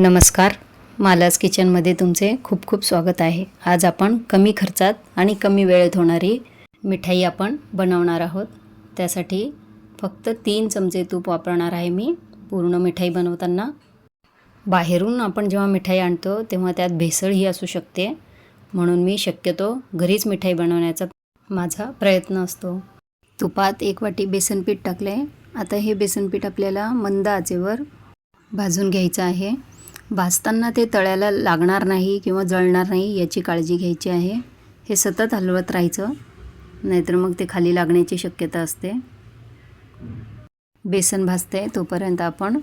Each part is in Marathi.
नमस्कार. मालाज किचनमध्ये तुमचे खूप खूप स्वागत आहे. आज आपण कमी खर्चात आणि कमी वेळेत होणारी मिठाई आपण बनवणार आहोत. त्यासाठी फक्त तीन चमचे तूप वापरणार आहे मी. पूर्ण मिठाई बनवताना बाहेरून आपण जेव्हा मिठाई आणतो तेव्हा त्यात भेसळही असू शकते. म्हणून मी शक्यतो घरीच मिठाई बनवण्याचा माझा प्रयत्न असतो. तुपात एक वाटी बेसन पीठ टाकले आता हे बेसन पीठ आपल्याला मंद आचेवर भाजून घ्यायचं आहे. भाजताना ते तळ्याला लागणार नाही किंवा जळणार नाही याची काळजी घ्यायची आहे. हे सतत हलवत राहायचं नाहीतर मग ते खाली लागण्याची शक्यता असते. बेसन भाजते तोपर्यंत आपण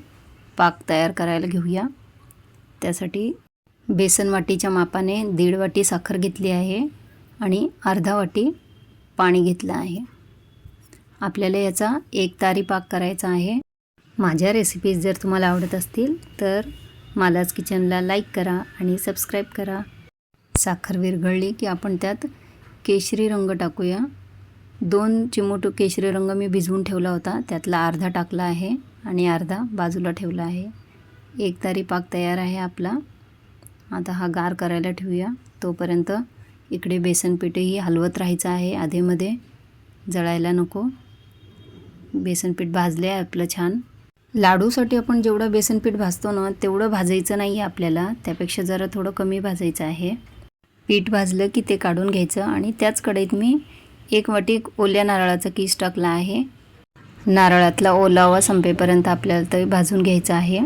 पाक तयार करायला घेऊया. त्यासाठी बेसन वाटीच्या मापाने दीड वाटी साखर घेतली आहे आणि अर्धा वाटी पाणी घेतलं आहे. आपल्याला याचा एक तारी पाक करायचा आहे. माझ्या रेसिपीज जर तुम्हाला आवडत असतील तर मालाज किचनला लाईक करा आणि सबस्क्राईब करा. साखर विरघळली की आपण त्यात केशरी रंग टाकूया. दोन चिमूट केशरी रंग मी भिजवून ठेवला होता. त्यातला अर्धा टाकला आहे आणि अर्धा बाजूला ठेवला आहे. एक तारी पाक तयार आहे आपला. आता हा गार करायला ठेवूया. तोपर्यंत इकडे बेसन पीठही हलवत राहायचं आहे. आधेमध्ये जळायला नको. बेसनपीठ भाजले आहे आपलं छान. लाडूसाठी आपण जेवढं बेसन पीठ भाजतो ना तेवढं भाजायचं नाही आहे आपल्याला. त्यापेक्षा जरा थोडं कमी भाजायचं आहे. पीठ भाजलं की ते काढून घ्यायचं आणि त्याच कढईत मी एक वाटी ओल्या नारळाचा किस टाकला आहे. नारळातला ओलावा संपेपर्यंत आपल्याला ते भाजून घ्यायचं आहे.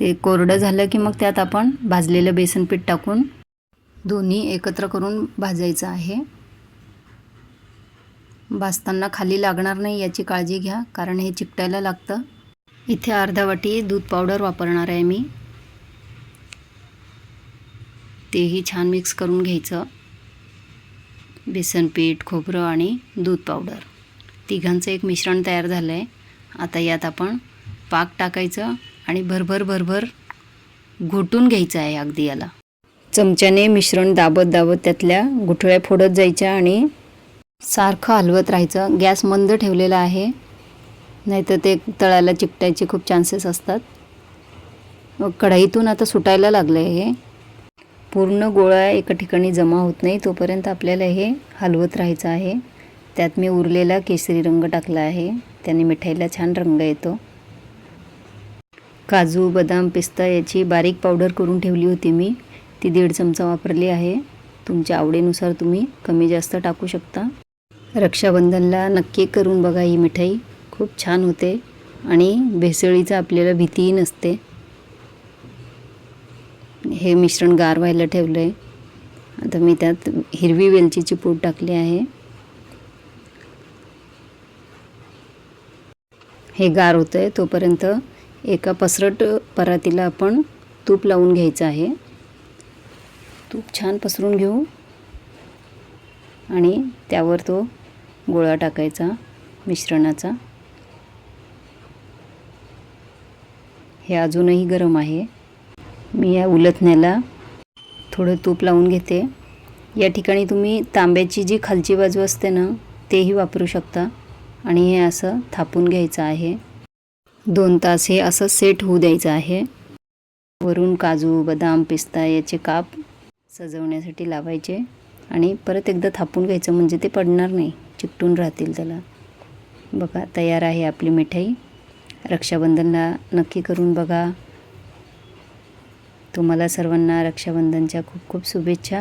ते कोरडं झालं की मग त्यात आपण भाजलेलं बेसन पीठ टाकून दोन्ही एकत्र करून भाजायचं आहे. भाजताना खाली लागणार नाही याची काळजी घ्या कारण हे चिकटायला लागतं. इथे अर्धा वाटी दूध पावडर वापरणार आहे मी. तेही छान मिक्स करून घ्यायचं. बेसन पीठ खोबरं आणि दूध पावडर. तिघांचं एक मिश्रण तयार झालं आहे आता यात आपण पाक टाकायचं आणि भरभर भरभर घोटून घ्यायचं आहे अगदी याला. चमच्याने मिश्रण दाबत दाबत त्यातल्या गुठळ्या फोडत जायच्या आणि सारखं हलवत राहायचं. गॅस मंद ठेवलेला आहे. नाहीतर ते तळायला चिकटायचे खूप चान्सेस असतात. मग कढईतून आता सुटायला लागलं आहे हे. पूर्ण गोळा एका ठिकाणी जमा होत नाही. तोपर्यंत आपल्याला हे हलवत राहायचं आहे. त्यात मी उरलेला केसरी रंग टाकला आहे. त्याने मिठाईला छान रंग येतो. काजू बदाम पिस्ता याची बारीक पावडर करून ठेवली होती मी. ती दीड चमचा वापरली आहे. तुमच्या आवडीनुसार तुम्ही कमी जास्त टाकू शकता. रक्षाबंधनला नक्की करून बघा ही मिठाई. खूप छान होते आणि भेसळीचं आपल्याला भीतीही नसते. हे मिश्रण गार व्हायला ठेवलं आहे आता मी त्यात हिरवी वेलचीची पूड टाकली आहे. हे गार होतं आहे तोपर्यंत एका पसरट परातीला आपण तूप लावून घ्यायचं आहे. तूप छान पसरून घेऊ. आणि त्यावर तो गोळा टाकायचा मिश्रणाचा. हे अजूनही गरम आहे. मी या उलथण्याला थोडं तूप लावून घेते. या ठिकाणी तुम्ही तांब्याची जी खालची बाजू असते ना तेही वापरू शकता. आणि हे असं थापून घ्यायचं आहे. दोन तास हे असं सेट होऊ द्यायचं आहे. वरून काजू बदाम पिस्ता याचे काप सजवण्यासाठी लावायचे. आणि परत एकदा थापून घ्यायचं म्हणजे ते पडणार नाही. चिकटून राहतील त्याला. बघा तयार आहे आपली मिठाई. रक्षाबंधनला नक्की करून बघा. तुम्हाला सर्वांना रक्षाबंधनच्या खूप खूप शुभेच्छा.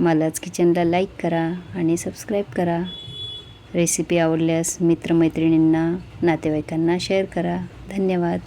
मलाच किचनला लाईक करा आणि सबस्क्राईब करा. रेसिपी आवडल्यास मित्रमैत्रिणींना नातेवाईकांना शेअर करा. धन्यवाद.